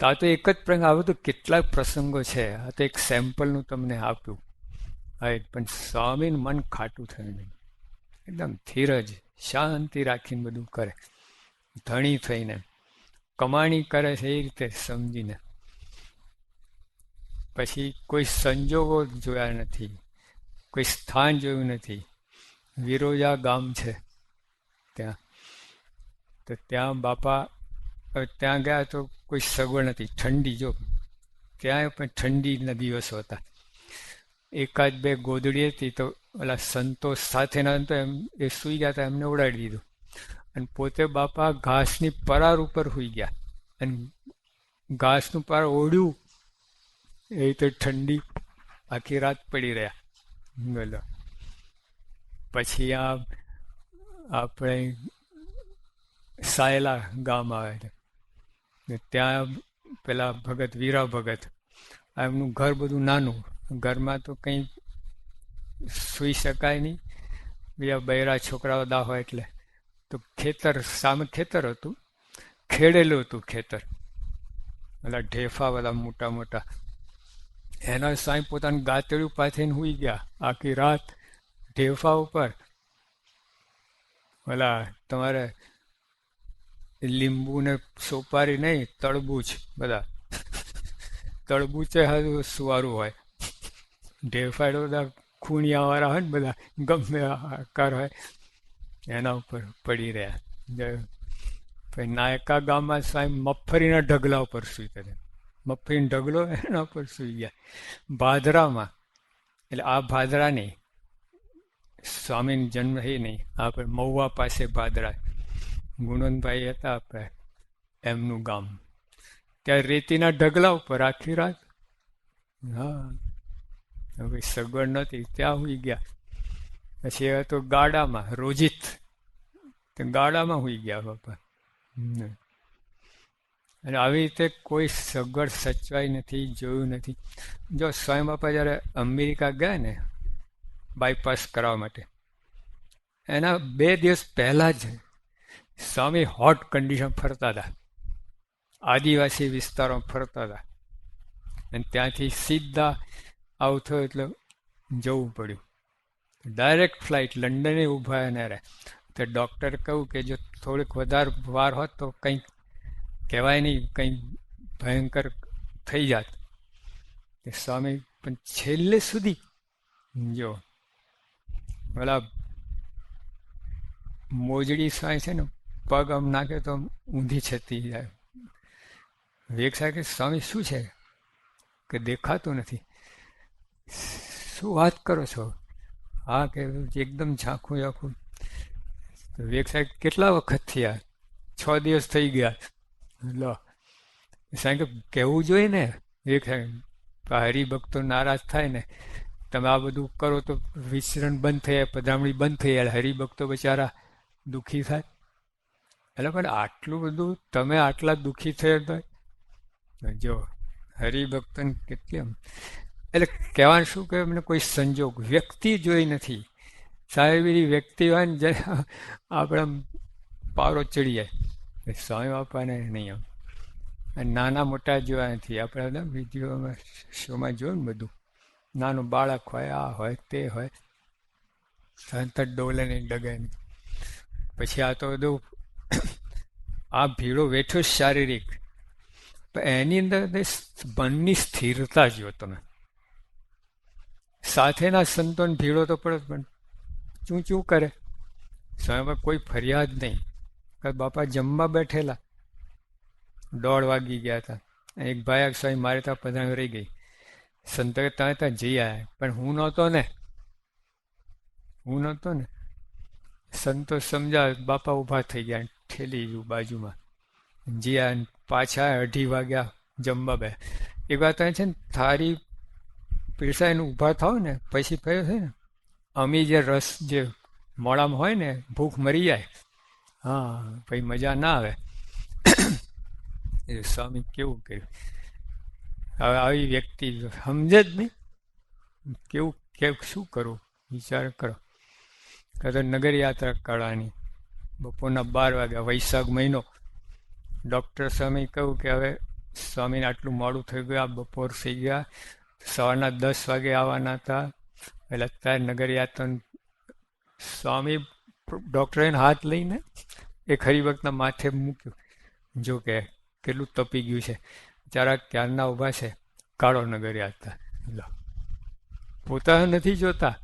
તો તો એક જ પ્રસંગ આવ્યો તો કેટલાક પ્રસંગો છે. આ તો એક સેમ્પલનું તમને આપ્યું. હા પણ સ્વામીનું મન ખાટું થયું નહીં. એકદમ ધીરજ, શાંતિ રાખીને બધું કરે. ધણી થઈને. કમાણી કરે છે એ રીતે સમજીને. પછી કોઈ સંજોગો જોયા નથી. કોઈ સ્થાન જોયું નથી. વિરોજા ગામ છે ત્યાં. તો ત્યાં બાપા ત્યાં ગયા તો કોઈ સગવડ નથી. ઠંડી જો ત્યાં પણ ઠંડીના દિવસો હતા એકાદ બે ગોદડી હતી તો ઓલા સંતોષ સાથેના એમ, એ સૂઈ ગયા હતા એમને ઉડાડી દીધું. અને પોતે બાપા ઘાસની પરાર ઉપર સૂઈ ગયા. અને ઘાસનું પાર ઓળ્યું એ તો ઠંડી આખી રાત પડી રહ્યા. બોલો. પછી આ આપણે સાયલા ગામ આવે છે. ત્યાં પેલા ભગત, વીરા ભગત, એમનું ઘર બધું નાનું. ઘરમાં તો કંઈ સૂઈ શકાય નહીં. બીજા બૈરા છોકરાઓ દા હોય એટલે. તો ખેતર, સામે ખેતર હતું. ખેડેલું હતું ખેતર. પેલા ઢેફા બધા મોટા મોટા. એના સાંઈ પોતાનું ગાતડ્યું પાથરીને હુઈ ગયા. આખી રાત ઢેફા ઉપર. ઓલા તમારે લીંબુ ને સોપારી નહીં તળબૂચ બધા. તળબૂચે હાજુ સુવારું હોય. ઢેફાડ બધા ખૂણિયાવાળા હોય ને બધા, ગમે આકાર હોય, એના ઉપર પડી રહ્યા. પછી નાયકા ગામમાં સાહેબ મગફળીના ઢગલા ઉપર સૂઈ કરે મગફળીનો ઢગલો એના ઉપર સૂઈ ગયા. ભાદરામાં, એટલે આ ભાદરા નહીં સ્વામીનો જન્મ એ નહીં આપણે મહુવા પાસે ભાદરા. ગુણવંતભાઈ હતા આપણે એમનું ગામ. ત્યાં રેતીના ઢગલા ઉપર આખી રાત. હા, હવે સગવડ નહોતી ત્યાં હોઈ ગયા. પછી હવે તો ગાડામાં રોજિત ગાડામાં હુઈ ગયા બાપા. અને આવી રીતે કોઈ સગવડ સચવાઈ નથી, જોયું નથી. જો સ્વયં બાપા જ્યારે અમેરિકા ગયા ને બાયપાસ કરાવવા માટે, એના બે દિવસ પહેલાં જ સ્વામી હોટ કન્ડિશન ફરતા હતા. આદિવાસી વિસ્તારોમાં ફરતા હતા. અને ત્યાંથી સીધા આવું થયું એટલે જવું પડ્યું. ડાયરેક્ટ ફ્લાઇટ લંડને ઊભા ન રહે તો ડૉક્ટરે કહ્યું કે જો થોડીક વધારે વાર હોત તો કંઈક કહેવાય નહીં કંઈ ભયંકર થઈ જાત. સ્વામી પણ છેલ્લે સુધી જો. પેલા મોજડી સાય છે ને પગ આમ નાખે તો ઊંધી છતી જાય. વેગ સાહેબ કે સ્વામી શું છે? કે દેખાતું નથી. શું વાત કરો છો? હા, કે એકદમ ઝાંખું ઝાંખું. વેગ સાહેબ કેટલા વખત થયા? છ દિવસ થઈ ગયા. લો. સાહેબ કહેવું જોઈએ ને વેગ સાહેબ હરિભક્તો નારાજ થાય ને, તમે આ બધું કરો તો વિચરણ બંધ થઈ જાય પધરામણી બંધ થઈ જાય હરિભક્તો બચારા દુઃખી થાય. એટલે પણ આટલું બધું તમે આટલા દુઃખી થયા હતા જો હરિભક્તન કેટલી એટલે કહેવાનું શું કે એમને કોઈ સંજોગ, વ્યક્તિ જોઈ નથી. સાહેબ એવી વ્યક્તિ હોય ને જરા આપણે પારો ચડી જાય. સ્વામી બાપાને નહીં આમ. અને નાના મોટા જોયા નથી. આપણે વિડીયોમાં શોમાં જોયું ને બધું. નાનું બાળક હોય, આ હોય, તે હોય. સંત ડોલે નહીં ડગે નહીં પછી આ તો બધું આ ભીડો વેઠો શારીરિક. એની અંદર મનની સ્થિરતા જો તમે. સાથેના સંતોન ભીડો તો પડે પણ ચું ચું કરે. સ્વયં કોઈ ફરિયાદ નહીં. બાપા જમવા બેઠેલા. દોઢ વાગી ગયા હતા. એક ભાઈ સ્વામી મારે ત્યાં પધાર રહી ગઈ. સંતો ત્યાં ત્યાં જઈ આવ્યા પણ હું નહોતો ને. હું નહોતો ને. સંતો સમજા બાપા ઊભા થઈ ગયા. ઠેલી બાજુમાં. જ્યાં પાછા અઢી વાગ્યા જમવા બે. એ વાત છે ને, થારી પીરસાઈને ઊભા થાવ ને, પછી કયો છે ને, અમી જે રસ જે મોડામાં હોય ને, ભૂખ મરી જાય. હા, પછી મજા ના આવે. એ સ્વામી કેવું કર્યું? હવે આવી વ્યક્તિ સમજે જ નહીં. કેવું, કે શું કરવું વિચાર કરો. કદાચ નગર યાત્રા કાઢવાની બપોરના બાર વાગ્યા, વૈશાખ મહિનો. ડૉક્ટર સ્વામી કહ્યું કે હવે સ્વામીને આટલું મોડું થઈ ગયા બપોર થઈ ગયા. સવારના દસ વાગે આવવાના હતા. એટલે અત્યારે નગરયાતન સ્વામી ડૉક્ટરેને હાથ લઈને એ ખરી વખતના માથે મૂક્યું. જો કે કેટલું તપી ગયું છે. બિચારા ક્યારના ઊભા છે. કાળો નગરયાત્રા લો. પોતા નથી જોતા.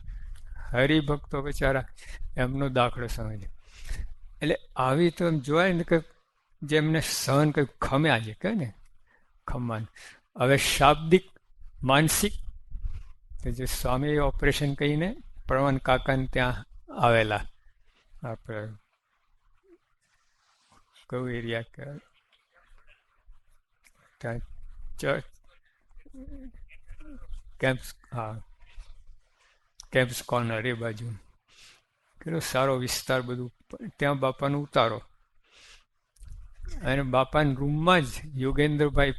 હરિભક્તો બિચારા એમનો દાખલો સમજે એટલે આવી તો એમ જોવાય ને કે જેમને સહન કંઈક ખમ્યા છે કે ને, ખમવાનું. હવે શાબ્દિક, માનસિક, તો જે સ્વામી ઓપરેશન કહીને પ્રવણ કાકાને ત્યાં આવેલા. આપણે કયું એરિયા કે ત્યાં ચર્ચ, કેમ્પ્સ, હા, કેમ્પ્સ કોર્નર એ બાજુ. કેટલો સારો વિસ્તાર બધું. ત્યાં બાપાનો ઉતારો. અને બાપાના રૂમમાં જ યોગેન્દ્રભાઈ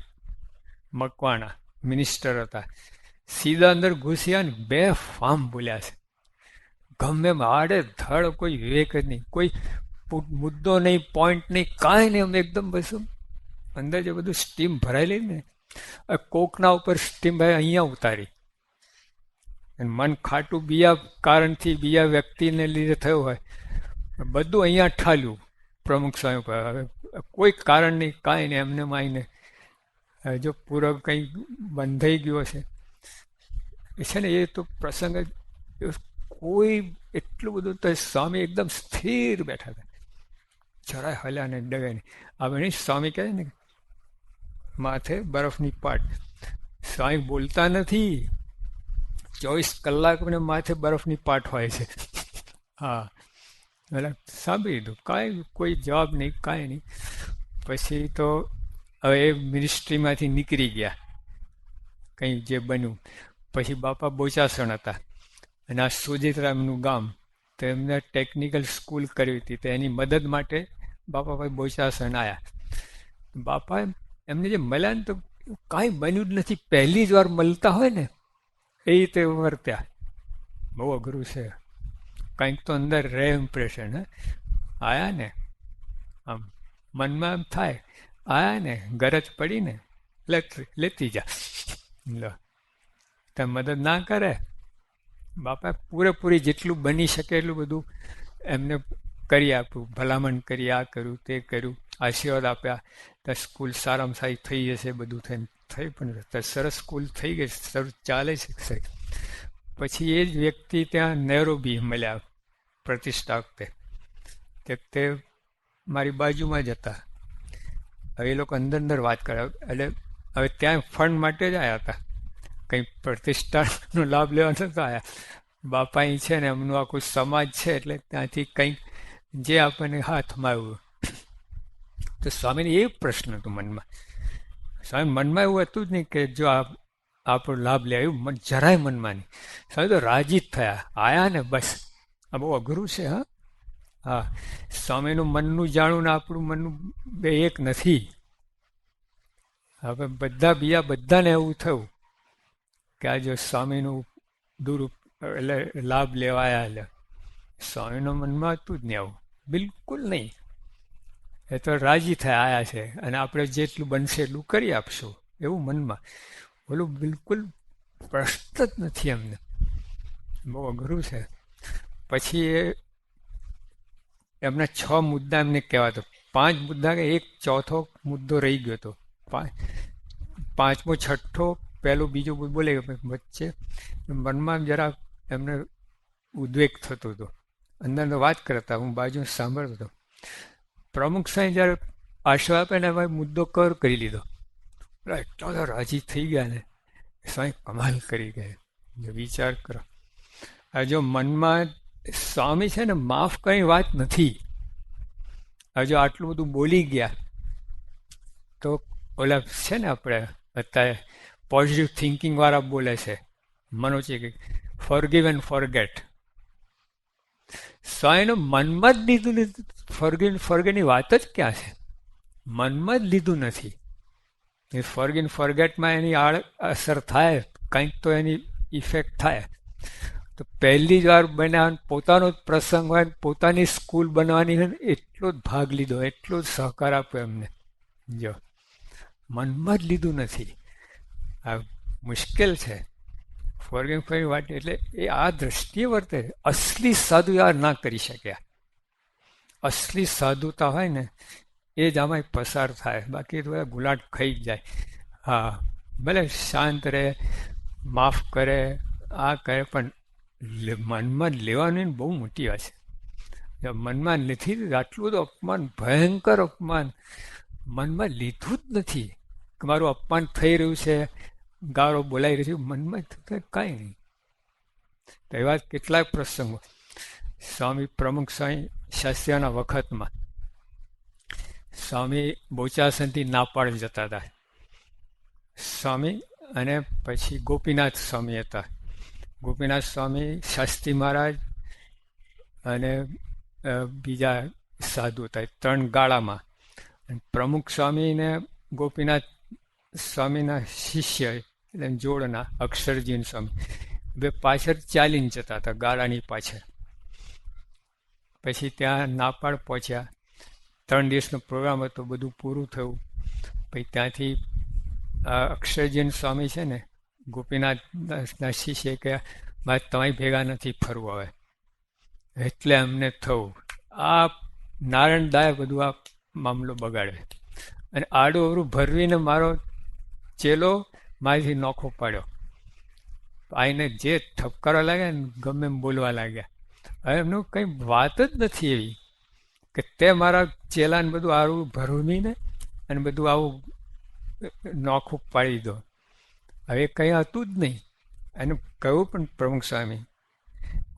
મકવાણા મિનિસ્ટર હતા. સીધા અંદર ઘૂસ્યા ને બે ફાર્મ બોલ્યા છે. ગમે આડે ધડ કોઈ વિવેક જ નહીં. કોઈ મુદ્દો નહીં પોઈન્ટ નહીં, કાંઈ નહીં. અમે એકદમ બસ અંદર જે બધું સ્ટીમ ભરાયેલી ને કોકના ઉપર સ્ટીમ ભાઈ અહીંયા ઉતારી. મન ખાટું બીજા કારણથી બીજા વ્યક્તિને લીધે થયું હોય બધું અહીંયા ઠાલ્યું પ્રમુખ સ્વામી પર કોઈ કારણ નહીં કાંઈ નહીં એમને માઈને જો પૂરબ કંઈ બંધાઈ ગયો છે એ છે ને એ તો પ્રસંગ કોઈ એટલું બધું તો સ્વામી એકદમ સ્થિર બેઠા હતા. જરાય હલ્યા ને ડગે નહીં. હવે સ્વામી કહે ને, માથે બરફની પાટ. સ્વામી બોલતા નથી. ચોવીસ કલાક માથે બરફની પાટ હોય છે. હા. એટલે સાંભળી લીધું. કાંઈ કોઈ જવાબ નહીં, કાંઈ નહીં. પછી તો હવે એ મિનિસ્ટ્રીમાંથી નીકળી ગયા. કંઈ જે બન્યું. પછી બાપા બોચાસણ હતા. અને આ સુજીતરામનું ગામ. તો એમને ટેકનિકલ સ્કૂલ કરી હતી. તો એની મદદ માટે બાપાભાઈ બોચાસણ આવ્યા બાપા એમને જે મળ્યા ને તો કાંઈ બન્યું જ નથી. પહેલી જ વાર મળતા હોય ને. એ રીતે વર્ત્યા બહુ અઘરું છે. કંઈક તો અંદર રહે ઇમ્પ્રેશન હે આયા ને? આમ મનમાં એમ થાય, આયા ને? ગરજ પડીને લેતી જા. લો. તમે મદદ ના કરે? બાપા, પૂરેપૂરી જેટલું બની શકે એટલું બધું એમને કરી આપ્યું ભલામણ કરી, આ કર્યું, તે કર્યું, આશીર્વાદ આપ્યા. તો સ્કૂલ સારામાં સારી થઈ જશે, બધું થઈને. થઈ પણ સરસ સ્કૂલ થઈ ગઈ સરસ ચાલે છે પછી એ જ વ્યક્તિ ત્યાં નેરોબી મળ્યા પ્રતિષ્ઠા વખતે. તે મારી બાજુમાં જ હતા. હવે એ લોકો અંદર અંદર વાત કરે. એટલે હવે ત્યાં ફંડ માટે જ આવ્યા હતા. કંઈ પ્રતિષ્ઠાનો લાભ લેવા નતા આવ્યા બાપા અહીં છે ને, એમનું આખું સમાજ છે એટલે ત્યાંથી કંઈક જે આપણને હાથમાં આવ્યું. તો સ્વામીને એ પ્રશ્ન હતો મનમાં. સ્વામી, મનમાં એવું હતું જ નહીં કે જો આ આપણો લાભ લે આવ્યું મન જરાય મનમાં નહીં. સ્વામી તો રાજી જ થયા. આયા ને બસ. આ બહુ અઘરું છે, હા? હા. સ્વામીનું મનનું જાણવું ને આપણું મનનું બે એક નથી. હવે બધા બીજા બધાને એવું થયું કે આ જો સ્વામીનું દૂર એટલે લાભ લેવાયા એટલે. સ્વામીના મનમાં હતું જ નહીં આવું. બિલકુલ નહીં. એ તો રાજી થયા આવ્યા છે અને આપણે જેટલું બનશે એટલું કરી આપશું, એવું મનમાં. ઓલું બિલકુલ પ્રશ્ન જ નથી એમને. બહુ અઘરું છે. પછી એ એમના છ મુદ્દા એમને કહેવાતો. પાંચ મુદ્દા કે એક ચોથો મુદ્દો રહી ગયો હતો પાંચમો, છઠ્ઠો, પહેલું, બીજું બોલે વચ્ચે મનમાં જરા એમને ઉદ્વેગ થતો હતો. અંદરનો વાત કરતા, હું બાજુ સાંભળતો હતો. પ્રમુખ સાંઈ જ્યારે આશા આપે ને ભાઈ મુદ્દો કર કરી લીધો. એટલા બધા રાજી થઈ ગયા ને. સ્વામી કમાલ કરી ગયા. વિચાર કરો. આ જો મનમાં સ્વામી છે ને, માફ કઈ વાત નથી. હજુ આટલું બધું બોલી ગયા, તો ઓલા છે ને આપણે, અત્યારે પોઝિટિવ થિંકિંગ વાળા બોલે છે. મનોચી કે ફોરગીવ એન્ડ ફોરગેટ સ્વામીનું મનમાં જ લીધું લીધું ફર્ગેની વાત જ ક્યાં છે? મનમાં જ લીધું નથી. એ ફોરગીન ફોરગેટમાં એની આડ અસર થાય, કંઈક તો એની ઇફેક્ટ થાય. તો પહેલી જ વાર બન્યા પોતાનો જ પ્રસંગ હોય, પોતાની સ્કૂલ બનવાની હોય એટલો જ ભાગ લીધો, એટલો જ સહકાર આપ્યો એમને. જો, મનમાં જ લીધું નથી. આ મુશ્કેલ છે. ફોરગેન ફરી વાત એટલે એ આ દ્રષ્ટિએ વર્તે. અસલી સાધુ આ ના કરી શક્યા. અસલી સાધુતા હોય ને, એ જ આમાં પસાર થાય. બાકી તો ગુલાટ ખાઈ જાય. હા, ભલે શાંત રહે, માફ કરે, આ કરે, પણ મનમાં લેવાની બહુ મોટી વાત છે. મનમાં નથી આટલું બધું અપમાન, ભયંકર અપમાન. મનમાં લીધું જ નથી કે મારું અપમાન થઈ રહ્યું છે, ગાળો બોલાઈ રહી છે, મનમાં કાંઈ નહીં. તો એવા કેટલાક પ્રસંગો. સ્વામી પ્રમુખ સ્વામી શાસ્ત્રીઓના વખતમાં. સ્વામી બોચાસનથી ના પાડી જતા હતા. સ્વામી અને પછી ગોપીનાથ સ્વામી હતા. ગોપીનાથ સ્વામી શાસ્ત્રી મહારાજ અને બીજા સાધુ હતા. ત્રણ ગાળામાં. પ્રમુખ સ્વામીને ગોપીનાથ સ્વામીના શિષ્ય એટલે જોડના અક્ષરજીન સ્વામી. બે પાછળ ચાલીને જતા હતા ગાળાની પાછળ. પછી ત્યાં નાપાડ પહોંચ્યા. ત્રણ દિવસનો પ્રોગ્રામ હતો, બધું પૂરું થયું. પછી ત્યાંથી અક્ષરજીન સ્વામી છે ને, ગોપીનાથના શિષ્ય કે બાદ તમારી ભેગા નથી ફરવું હવે. એટલે અમને થયું. આ નારાયણદાય બધું આ મામલો બગાડે અને આડું અવરું ભરવીને મારો ચેલો મારીથી નોખો પાડ્યો. આઈને જે ઠપકારવા લાગ્યા ને, ગમે એમ બોલવા લાગ્યા. એમનું કંઈ વાત જ નથી એવી. કે તે મારા ચેલાને બધું આરું ભરવીને અને બધું આવું નોખું પાડી દો હવે કંઈ હતું જ નહીં. અને કહ્યું પણ પ્રમુખ સ્વામી,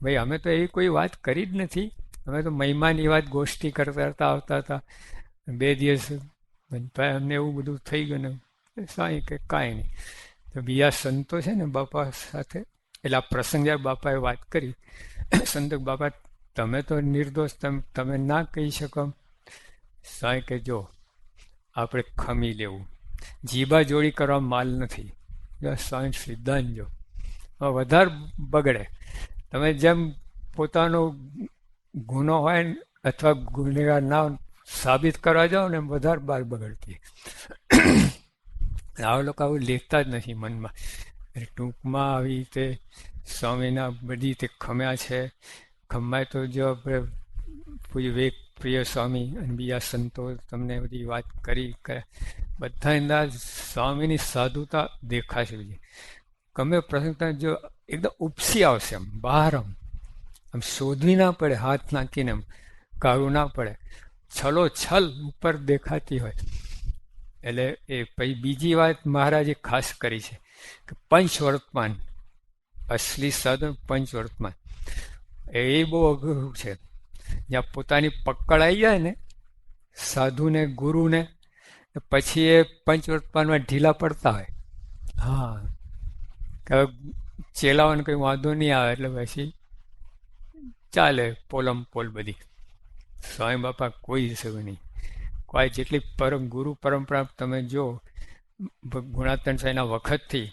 ભાઈ, અમે તો એવી કોઈ વાત કરી જ નથી. અમે તો મહિમાની વાત ગોષ્ઠી કરતા કરતા આવતા હતા. બે દિવસ અમને એવું બધું થઈ ગયું ને સ્વામી કે કાંઈ નહીં. તો બીજા સંતો છે ને બાપા સાથે, એટલે આ પ્રસંગ બાપાએ વાત કરી. સંતો બાપા, તમે તો નિર્દોષ, તમે તમે ના કહી શકો સાંઈ કે જો આપણે ખમી લેવું. જીબા જોડી કરવા માલ નથી. સાંઈ સિદ્ધાંત જો. વધારે બગડે. તમે જેમ પોતાનો ગુનો હોય અથવા ગુનેગાર ના સાબિત કરવા જાઓ ને વધારે બાર બગડતી. આવા લોકો આવું લેખતા જ નથી મનમાં. ટૂંકમાં આવી રીતે સ્વામીના બધી રીતે ખમ્યા છે. ખમ્માય તો જો આપણે પૂજ વેગ પ્રિય સ્વામી અને બીજા સંતો તમને બધી વાત કરી બધા અંદાજ સ્વામીની સાધુતા દેખાશે બીજી ગમે પ્રસંગતા જો એકદમ ઉપસી આવશે આમ, બહાર આમ આમ શોધવી ના પડે, હાથ નાખીને એમ કાઢવું ના પડે. છલો છલ ઉપર દેખાતી હોય. એટલે એ પછી બીજી વાત મહારાજે ખાસ કરી છે. કે પંચવર્તમાન અસલી સાધન પંચવર્તમાન. એ બહુ અઘરું છે. જ્યાં પોતાની પકડ આવી જાય ને સાધુને ગુરુને પછી એ પંચવર્તમાનમાં ઢીલા પડતા હોય. હા. કે ચેલાઓને કંઈ વાંધો નહીં આવે એટલે પછી ચાલે પોલમ પોલ બધી. સ્વામી બાપા કોઈ શકે નહીં. કોઈ જેટલી પરમ ગુરુ પરંપરા તમે જો ગુણાતન સાંઈના વખતથી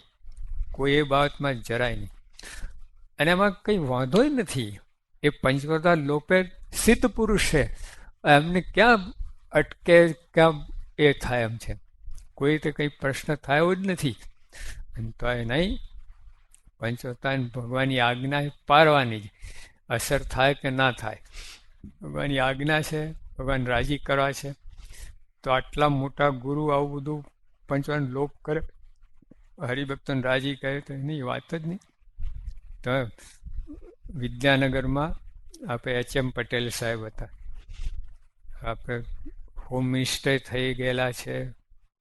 કોઈ એ બાબતમાં જરાય નહીં. અને એમાં કંઈ વાંધો નથી. એ પંચવર્તા લોપે સિદ્ધ પુરુષ છે એમને ક્યાં અટકે, ક્યાં એ થાય એમ છે. કોઈ રીતે કંઈ પ્રશ્ન થયો જ નથી. તો એ નહીં પંચવર્તા ભગવાનની આજ્ઞા પારવાની જ. અસર થાય કે ના થાય. ભગવાનની આજ્ઞા છે, ભગવાન રાજી કરવા છે. તો આટલા મોટા ગુરુ આવું બધું પંચવાન લોપ કરે. હરિભક્તોને રાજી કહે તો એની વાત જ નહીં. તો વિદ્યાનગરમાં આપણે એચ એમ પટેલ સાહેબ હતા. આપણે હોમ મિનિસ્ટર થઈ ગયેલા છે.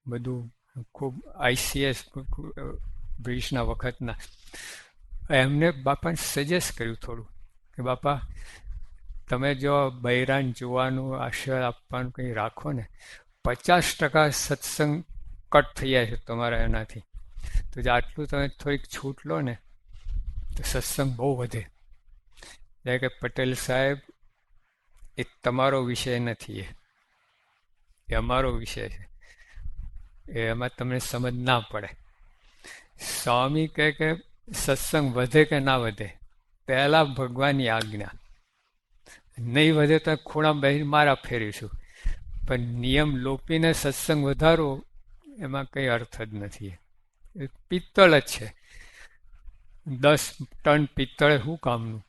બધું ખૂબ આઈસીએસ બ્રિટિશના વખતના. એમને બાપાને સજેસ્ટ કર્યું થોડું કે બાપા, તમે જો બૈરાન જોવાનું આશીર્વાદ આપવાનું કંઈ રાખો ને, પચાસ ટકા સત્સંગ કટ થઈ જાય છે તમારા એનાથી. તો જે આટલું તમે થોડીક છૂટ લો ને, તો સત્સંગ બહુ વધે. એટલે કે પટેલ સાહેબ એ તમારો વિષય નથી એ. અમારો વિષય છે. એ એમાં તમને સમજ ના પડે. સ્વામી કહે કે સત્સંગ વધે કે ના વધે, પહેલાં ભગવાનની આજ્ઞા. નહીં વધે તો ખૂણા બહેન મારા ફેરીશું. પણ નિયમ લોપીને સત્સંગ વધારો, એમાં કંઈ અર્થ જ નથી પિત્તળ જ છે. દસ ટન પિત્તળ શું કામનું?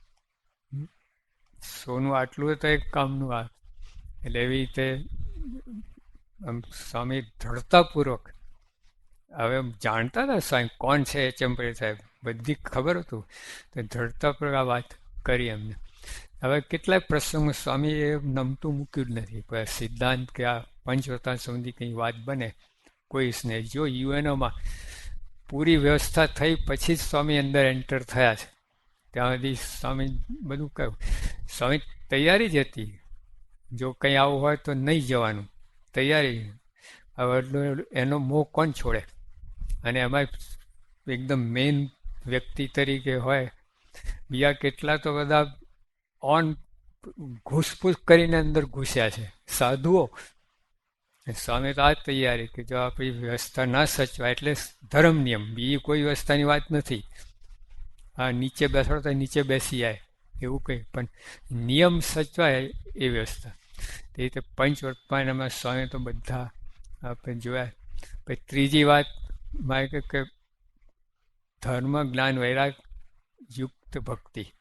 સોનું આટલું તો એક કામનું આ. એટલે એવી રીતે આમ સ્વામી દ્રઢતાપૂર્વક હવે જાણતા હતા સ્વામી કોણ છે ચંપરી સાહેબ? બધી ખબર હતું. તો દ્રઢતાપૂર્વક આ વાત કરી એમને. હવે કેટલાય પ્રસંગો સ્વામીએ નમતું મૂક્યું જ નથી. પણ સિદ્ધાંત કે આ પંચવતા સુધી કંઈ વાત બને, કોઈ સ્નેહ. જો યુએનઓમાં પૂરી વ્યવસ્થા થઈ, પછી જ સ્વામી અંદર એન્ટર થયા છે. ત્યાં સુધી સ્વામી બધું કહ્યું સ્વામી તૈયારી જ હતી. જો કંઈ આવું હોય તો નહીં જવાનું. તૈયારી. હવે એનો મોહ કોણ છોડે? અને એમાં એકદમ મેઇન વ્યક્તિ તરીકે હોય. બીજા કેટલા તો બધા ઓન ઘૂસપૂસ કરીને અંદર ઘૂસ્યા છે. સાધુઓ સ્વામી તો આ જ તૈયારી કે જો આપણી વ્યવસ્થા ના સચવાય, એટલે ધર્મ નિયમ, બીજી કોઈ વ્યવસ્થાની વાત નથી. આ નીચે બેસાડો તો નીચે બેસી જાય, એવું કંઈ. પણ નિયમ સચવાય એ વ્યવસ્થા. તે રીતે પંચવર્તમાનમાં સ્વામી તો બધા આપણે જોયા. પછી ત્રીજી વાત, મારે કે ધર્મ, જ્ઞાન, વૈરાગ, યુક્ત ભક્તિ.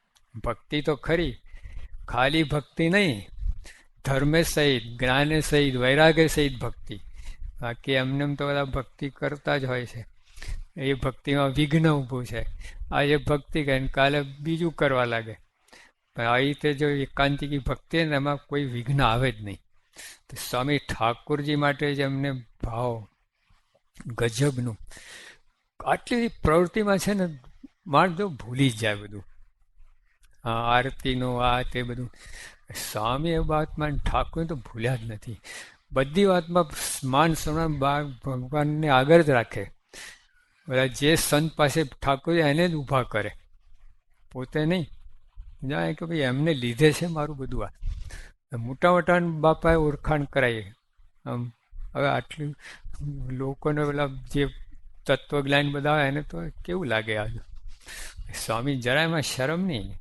ભક્તિ તો ખરી, ખાલી ભક્તિ નહીં ધર્મે સહિત, જ્ઞાને સહિત વૈરાગ્ય સહિત ભક્તિ. બાકી એમને એમ તો બધા ભક્તિ કરતા જ હોય છે. એ ભક્તિમાં વિઘ્ન ઊભું છે. આજે ભક્તિ કરે કાલે બીજું કરવા લાગે. પણ આવી રીતે જો એકાંતિકી ભક્તિ ને, એમાં કોઈ વિઘ્ન આવે જ નહીં. તો સ્વામી ઠાકોરજી માટે જ એમને ભાવ, ગજબનું. આટલી પ્રવૃત્તિમાં છે ને, માણસ ભૂલી જ જાય બધું. આરતીનું, આ તે બધું. સ્વામી એ વાતમાં ઠાકોર તો ભૂલ્યા જ નથી. બધી વાતમાં માન સન્માન ભગવાનને આગળ જ રાખે. બધા જે સંત પાસે ઠાકોર એને જ ઊભા કરે. પોતે નહીં. જાણે કે ભાઈ એમને લીધે છે મારું બધું આ. મોટા મોટા બાપાએ ઓળખાણ કરાવી આમ, હવે આટલું લોકોને પેલા જે તત્વજ્ઞાન બધા એને તો કેવું લાગે આજુ? સ્વામી જરાયમાં શરમ નહીં.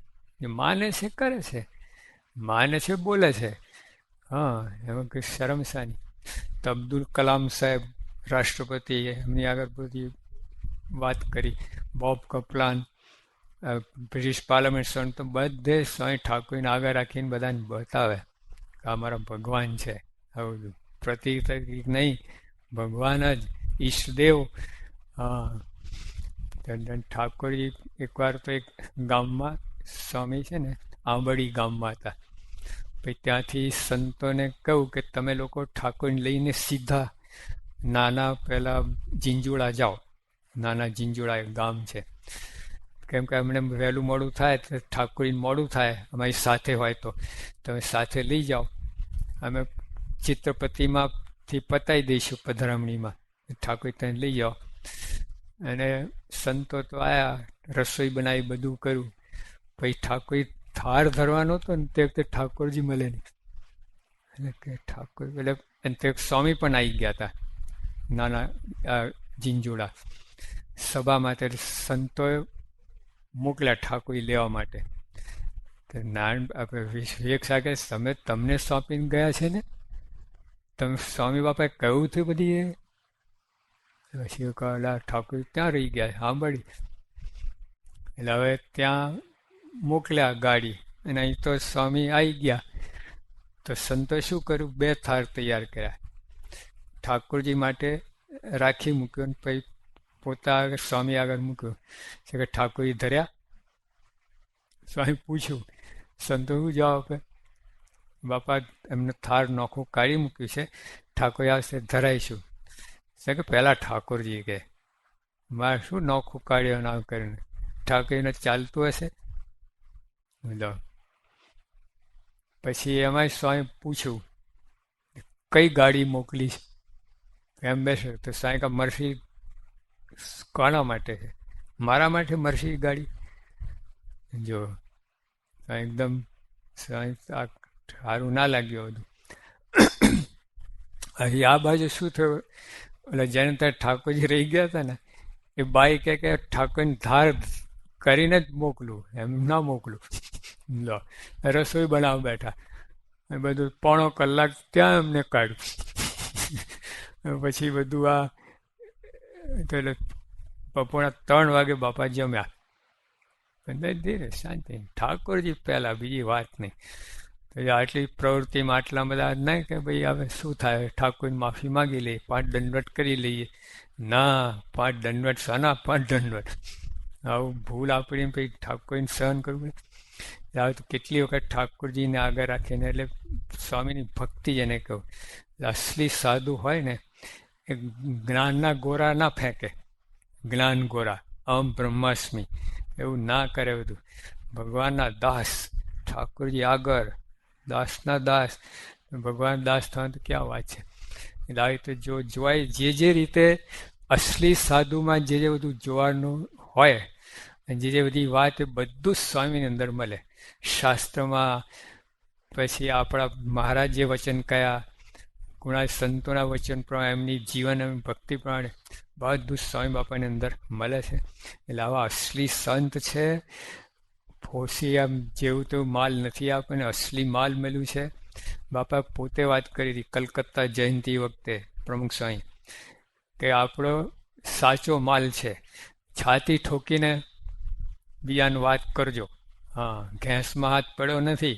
માને છે, કરે છે. માને છે, બોલે છે. હા, એમાં કંઈ શરમ શાની તો અબ્દુલ કલામ સાહેબ, રાષ્ટ્રપતિ, એમની આગળ બધી વાત કરી. બોબ કપલાન બ્રિટિશ પાર્લામેન્ટ સણ તો બધે સ્વામી ઠાકોરને આગળ રાખીને બધાને બતાવે કે અમારા ભગવાન છે. આવું બધું. પ્રતિક નહીં, ભગવાન જ, ઈષ્ટદેવ. હા. ઠાકોરજી એકવાર તો એક ગામમાં સ્વામી છે ને આંબડી ગામમાં હતા. પછી ત્યાંથી સંતોને કહું કે તમે લોકો ઠાકોરને લઈને સીધા નાના પહેલાં જીંજુડા જાઓ. નાના જીંજુડા એક ગામ છે. કેમ કે અમને વહેલું મોડું થાય તો ઠાકોરીને મોડું થાય, અમારી સાથે હોય તો. તમે સાથે લઈ જાઓ. અમે ચિત્રપતિમાંથી પતાવી દઈશું પધરામણીમાં. ઠાકોર ત્યાં લઈ જાઓ. અને સંતો તો આવ્યા રસોઈ બનાવી બધું કર્યું. પછી ઠાકોર થાળ ધરવાનો હતો ને તે વખતે ઠાકોરજી મળે નહીં. એટલે કે ઠાકોર એટલે અને તે સ્વામી પણ આવી ગયા હતા, નાના જીંજુડા. સભામાં ત્યારે સંતોએ મોકલ્યા ઠાકોરી લેવા માટે. તો નારાયણ આપણે વિવેક સાગર તમે તમને સોંપીને ગયા છે ને? તમે સ્વામી બાપાએ કહ્યું હતું બધી એ? પછી ઠાકોર ત્યાં રહી ગયા? સાંભળી. એટલે હવે ત્યાં મોકલ્યા ગાડી. અને અહીં તો સ્વામી આવી ગયા. તો સંતો શું કર્યું? બે થાર તૈયાર કર્યા. ઠાકોરજી માટે રાખી મૂક્યો ને પછી પોતા આગળ સ્વામી આગળ મૂક્યો. છે કે ઠાકોરજી ધર્યા. સ્વામી પૂછ્યું, સંતો શું જવાબ આપે? બાપા, એમને થાર નોખું કાઢી મૂક્યું છે. ઠાકોર આવશે ધરાઈશું. છે કે પહેલાં ઠાકોરજી કે. મારે શું નોખું કાઢ્યો નામ કરીને? ઠાકોરીને ચાલતું હશે? લો પછી એમાં સ્વામી પૂછ્યું કઈ ગાડી મોકલી એમ્બેસેડર તો સ્વામી કા મરસી કોના માટે છે? મારા માટે મરસી ગાડી? જો એકદમ સારું ના લાગ્યું બધું. અહીં આ બાજુ શું થયું? એટલે જેને ત્યાં ઠાકોરજી રહી ગયા હતા ને, એ બાઈ કે કે ઠાકોરની ધાર કરીને જ મોકલું, એમ ના મોકલું. લો, રસોઈ બનાવ બેઠા. એ બધું પોણો કલાક ત્યાં અમને કાઢ્યું. પછી બધું આ એટલે બપોરના ત્રણ વાગે બાપા જમ્યા. ધીરે શાંતિ. ઠાકોરજી પહેલાં બીજી વાત નહીં. તો આટલી પ્રવૃત્તિમાં આટલા બધા નહીં કે ભાઈ હવે શું થાય? ઠાકોરની માફી માગી લઈએ, પાંચ દંડવટ કરી લઈએ. ના, પાંચ દંડવટ શાના પાંચ દંડવટ આવું ભૂલ આપણી પછી ઠાકોરને સહન કરવું. આવે તો કેટલી વખત ઠાકોરજીને આગળ રાખીને, એટલે સ્વામીની ભક્તિ જેને કહું. અસલી સાધુ હોય ને, એ જ્ઞાનના ગોરા ના ફેંકે. જ્ઞાન ગોરા અમ બ્રહ્માસ્મી, એવું ના કરે બધું. ભગવાનના દાસ, ઠાકોરજી આગળ, દાસના દાસ, ભગવાન દાસ થવાનું તો ક્યાં વાત છે? એટલે તો જો જોવાય, જે જે રીતે અસલી સાધુમાં જે જે બધું જોવાનું હોય, અને જે જે બધી વાત એ બધું સ્વામીની અંદર મળે. શાસ્ત્રમાં પછી આપણા મહારાજ જે વચન કયા કુણા સંતોના વચન પ્રમાણે એમની જીવન અને ભક્તિ પ્રમાણે બધું સ્વામી બાપાની અંદર મળે છે. એટલે આવા અસલી સંત છે ફોસી આમ જેવું તેવું માલ નથી આપણને અસલી માલ મળ્યું છે. બાપા પોતે વાત કરી હતી કલકત્તા જયંતિ વખતે, પ્રમુખ સ્વામી, કે આપણો સાચો માલ છે. છાતી ઠોકીને બીજાનું વાત કરજો. હા ઘેંસમાં હાથ પડ્યો નથી.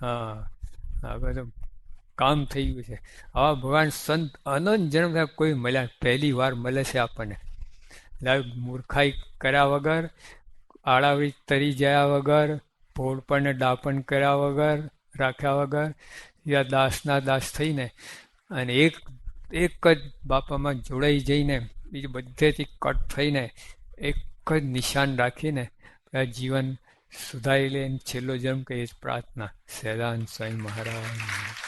હા, આ બધું કામ થઈ ગયું છે. આવા ભગવાન સંત અનંત જન્મ કોઈ મળ્યા પહેલી વાર મળે છે આપણને. મૂર્ખાઈ કર્યા વગર આળાવી તરી જયા વગર ભોળપણને ડાપણ કર્યા વગર, રાખ્યા વગર, યા દાસના દાસ થઈને અને એક એક જ બાપામાં જોડાઈ જઈને, બીજું બધેથી કટ થઈને, એક જ નિશાન રાખીને જીવન સુધારી લે છેલ્લો જન્મ કહીએ પ્રાર્થના. સહેદાન સ્વામી મહારાજ.